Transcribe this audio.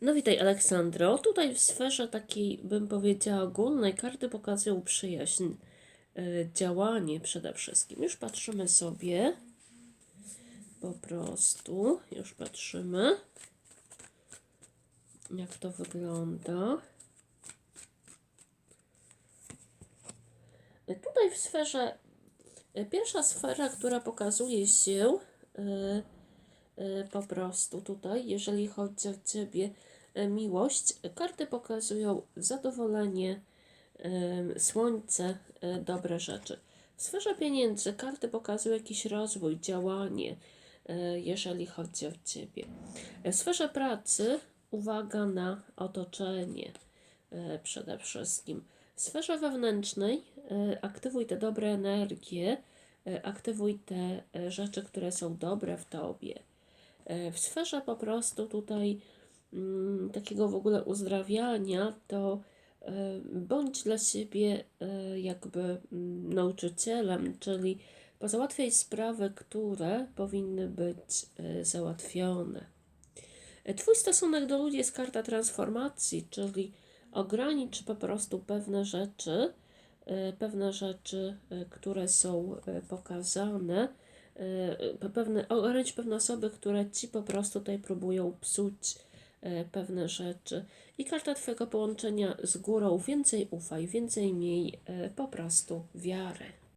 No witaj Aleksandro. Tutaj w sferze takiej, bym powiedziała, ogólnej karty pokazują przyjaźń, y, działanie przede wszystkim. Już patrzymy sobie. Po prostu. Już patrzymy. Jak to wygląda. Y, Tutaj w sferze, y, pierwsza sfera, która pokazuje się, po prostu tutaj, jeżeli chodzi o Ciebie e, miłość, karty pokazują zadowolenie, em, słońce, dobre rzeczy. W sferze pieniędzy karty pokazują jakiś rozwój, działanie, jeżeli chodzi o Ciebie. W sferze pracy uwaga na otoczenie przede wszystkim. W sferze wewnętrznej aktywuj te dobre energie, aktywuj te rzeczy, które są dobre w Tobie. W sferze po prostu tutaj mm, takiego w ogóle uzdrawiania, to e, bądź dla siebie e, jakby mm, nauczycielem, czyli pozałatwiaj sprawy, które powinny być e, załatwione. Twój stosunek do ludzi jest karta transformacji, czyli ogranicz po prostu pewne rzeczy, pewne rzeczy, które są pokazane, pewne, ogranicz pewne osoby, które ci po prostu tutaj próbują psuć e, pewne rzeczy. I karta Twojego połączenia z górą, więcej ufaj, więcej miej e, po prostu wiary.